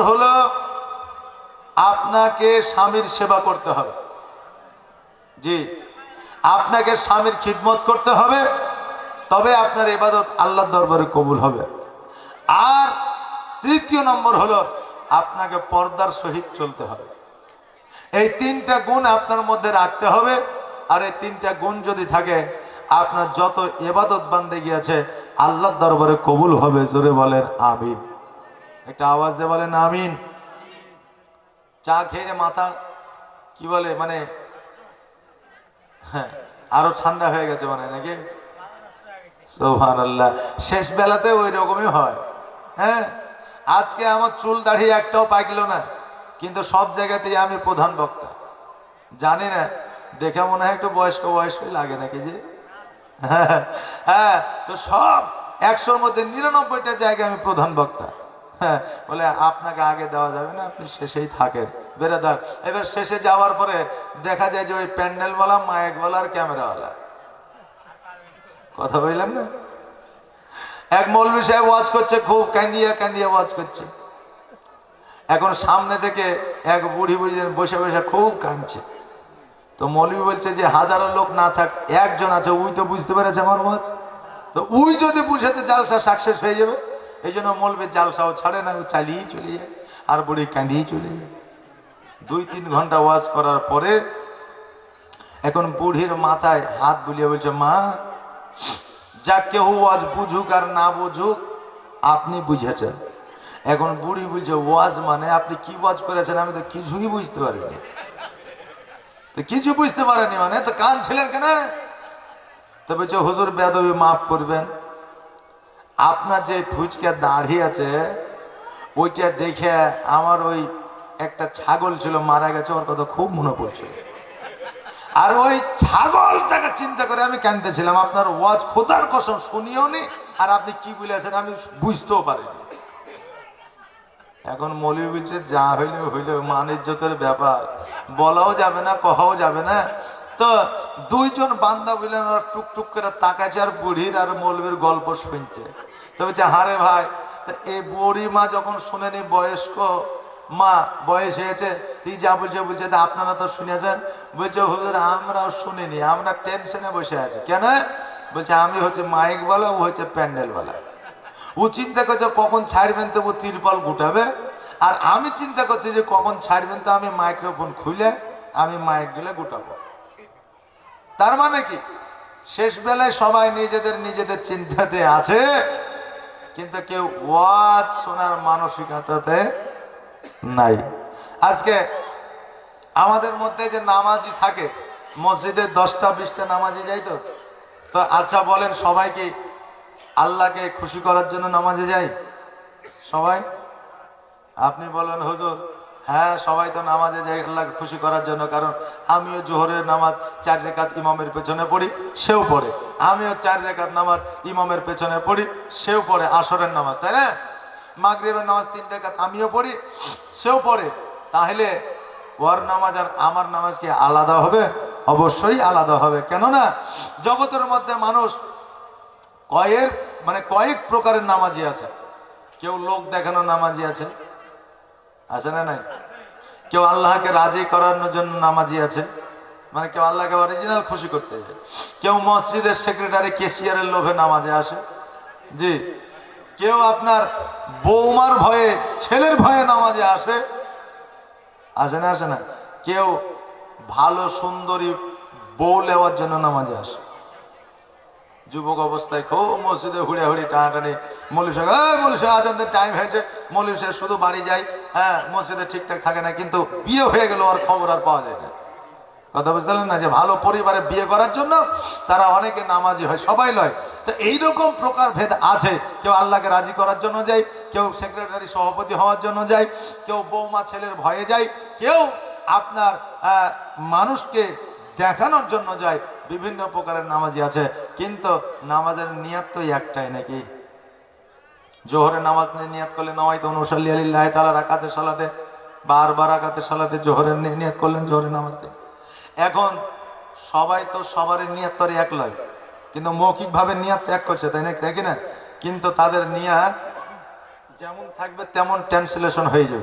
হলো, আপনাকে স্বামীর সেবা করতে হবে। জি, আপনাকে স্বামীর খিদমত করতে হবে, তবে আপনার ইবাদত আল্লাহর দরবারে কবুল হবে। আর তৃতীয় নম্বর হলো, আপনাকে পর্দার সহিত চলতে হবে। এই তিনটা গুণ আপনার মধ্যে রাখতে হবে, আর এই তিনটা গুণ যদি থাকে, আপনার যত এবাদত বান্দে গিয়েছে আল্লাহর দরবারে কবুল হবে, জোরে বলেন, আমিন। একটা আওয়াজ দিয়ে বলেন আমিন। চা খেয়ে মাথা কি বলে মানে হ্যাঁ আরও ঠান্ডা হয়ে গেছে মানে নাকি? সোহান আল্লাহ শেষ বেলাতে ওই রকমই হয় হ্যাঁ? আজকে আমার চুল দাড়ি একটাও পাকলো না কিন্তু সব জায়গাতেই আমি প্রধান বক্তা। জানি না দেখে মনে হয় একটু বয়স্ক বয়স্কই লাগে নাকি যে? হ্যাঁ, হ্যাঁ তো সব একশোর মধ্যে নিরানব্বইটা জায়গায় আমি প্রধান বক্তা। বলে আপনাকে আগে দেওয়া যাবে না, আপনি শেষেই থাকেন। বেরাদার, এবার শেষে যাওয়ার পরে দেখা যায় যে ওই প্যান্ডেল বলা প্যান্ডেলওয়ালা মাইকওয়ালা আর ক্যামেরাওয়ালা। কথা বললাম না? এক মৌলবী সাহেব ওয়াজ করছে, খুব কান্দিয়া কান্দিয়া ওয়াজ করছে। এখন সামনে থেকে এক বুড়ি বুড়ি বসে বসে খুব কাঁদছে। তো মৌলবী বলছে যে, হাজারো লোক না থাক, একজন আছে, উই তো বুঝতে পেরেছে আমার ওয়াজ। তো উই যদি বুঝাতে জালসা সাকসেস হয়ে যাবে। এই জন্য মৌলবীর জালসাও ছাড়ে না, ও চালিয়েই চলে যায়, আর বুড়ি কাঁদিয়েই চলে যায়। দুই তিন ঘণ্টা ওয়াজ করার পরে এখন বুড়ির মাথায় হাত বুলিয়ে বলছে, মা, যা কেউ ওয়াজ বুঝুক আর না বুঝুক, আপনি বুঝেছেন। এখন বুড়ি বুঝছে ওয়াজ মানে আপনি কি ওয়াজ করেছেন আমি তো কিছুই বুঝতে পারিনি। তো কিছু বুঝতে পারেনি মানে তো কান ছিলেন কেন? তবে বলছে, হুজুর বেদবি মাফ করবেন। আপনার যে ফুচকা দাঁড়িয়ে আছে, ওইটা দেখে আমার ওই একটা ছাগল ছিল, মারা গেছে, ওর কথা খুব মনে পড়ছে। আর ওই ছাগলটাকে চিন্তা করে আমি কানতেছিলাম আপনার ওয়াজ খোদার কসম শুনিও নি, আর আপনি কি বলেছেন আমি বুঝতেও পারিনি। এখন মৌলী বলছে, যা হইলে হইলে মান ইজ্জতের ব্যাপার। বলাও যাবে না, কহাও যাবে না। তো দুইজন বান্দা বললেন টুকটুক করে তাকাচ্ছে আর বুড়ির আর মৌলবীর গল্প শুনছে। তো বলছে, হারে ভাই এই বুড়ি মা যখন শুনেনি বয়স্ক মা, বয়স হয়েছে তুই যা বলছে বলছে আপনারা তো শুনেছেন? বলছে, হুজুর, আমরাও শুনিনি, আমরা টেনশনে বসে আছি। কেন? বলছে, আমি হচ্ছে মাইক বলা, ও হচ্ছে প্যান্ডেল বলা। ও চিন্তা করছে, কখন ছাড়বেন তো ও তিরপল গুটাবে? আর আমি চিন্তা করছি যে, কখন ছাড়বেন তো আমি মাইক্রোফোন খুলে আমি মাইকগুলো গুটাবো। তার মানে কি? শেষ বেলায় সবাই নিজেদের নিজেদের চিন্তাতে আছে, কিন্তু কেউ ওয়াজ শোনার মানসিকতাতে নাই। আজকে আমাদের মধ্যে যে নামাজি থাকে মসজিদে দশটা বিশটা নামাজি, যাই তো? তো আচ্ছা বলেন সবাই কি আল্লাহকে খুশি করার জন্য নামাজে যাই সবাই? আপনি বলেন, হুজুর। হ্যাঁ সবাই তো নামাজে যাই আল্লাহকে খুশি করার জন্য, কারণ আমিও জোহরের নামাজ চার রেখাত ইমামের পেছনে পড়ি, সেও পড়ে। আমিও চার রেখাত নামাজ ইমামের পেছনে পড়ি, সেও পড়ে আসরের নামাজ, তাই না? মাগরিবের নামাজ তিন রেখাত আমিও পড়ি, সেও পড়ে। তাহলে ওর নামাজ আর আমার নামাজ কি আলাদা হবে? অবশ্যই আলাদা হবে। কেননা জগতের মধ্যে মানুষ কয়েক মানে কয়েক প্রকারের নামাজি আছে। কেউ লোক দেখানো নামাজি আছে আছে না নাই? কেউ আল্লাহকে রাজি করানোর জন্য নামাজি আছে? মানে কেউ আল্লাহকে অরিজিনাল খুশি করতে কেউ মসজিদের সেক্রেটারি কেশিয়ারের লোভে নামাজে আসে। জি। কেউ আপনার বৌমার ভয়ে, ছেলের ভয়ে নামাজে আসে। আসে না আসে না। কেউ ভালো, সুন্দরী বউ নেওয়ার জন্য নামাজে আসে। যুবক অবস্থায় খুব মসজিদে হুড়ে হুড়ি টানাটানি। মৌলী সাহেব, এই মৌলী আজানদের টাইম হয়েছে। মৌলী সাহেব শুধু বাড়ি যায়। হ্যাঁ মসজিদে ঠিকঠাক থাকে না, কিন্তু বিয়ে হয়ে গেল আর খবর আর পাওয়া যায় না। কথা বুঝতে না? যে ভালো পরিবারে বিয়ে করার জন্য তারা অনেকে নামাজি হয়, সবাই লয়। তো এইরকম প্রকার ভেদ আছে। কেউ আল্লাহকে রাজি করার জন্য যায়, কেউ সেক্রেটারি সভাপতি হওয়ার জন্য যায়, কেউ বৌমা ছেলের ভয়ে যায়, কেউ আপনার মানুষকে দেখানোর জন্য যায়। বিভিন্ন প্রকারের নামাজি আছে, কিন্তু নামাজের নিয়াত তো একটাই নাকি? জোহরে নামাজ নিয়ে নিয়াত করলে নয় তো অনুসাল্লি আলিল্লাহ তালা রাকাতে সালাতে, বারবার আকাতে সালাতে জোহরের নিয়ত করলেন জোহরে নামাজ এখন সবাই তো সবারই নিয়াত তো এক লয়, কিন্তু মৌখিকভাবে নিয়াত ত্যাগ করছে, তাই না, তাই কিনা কিন্তু তাদের নিয়াত যেমন থাকবে তেমন ট্রান্সলেশন হয়ে যাবে।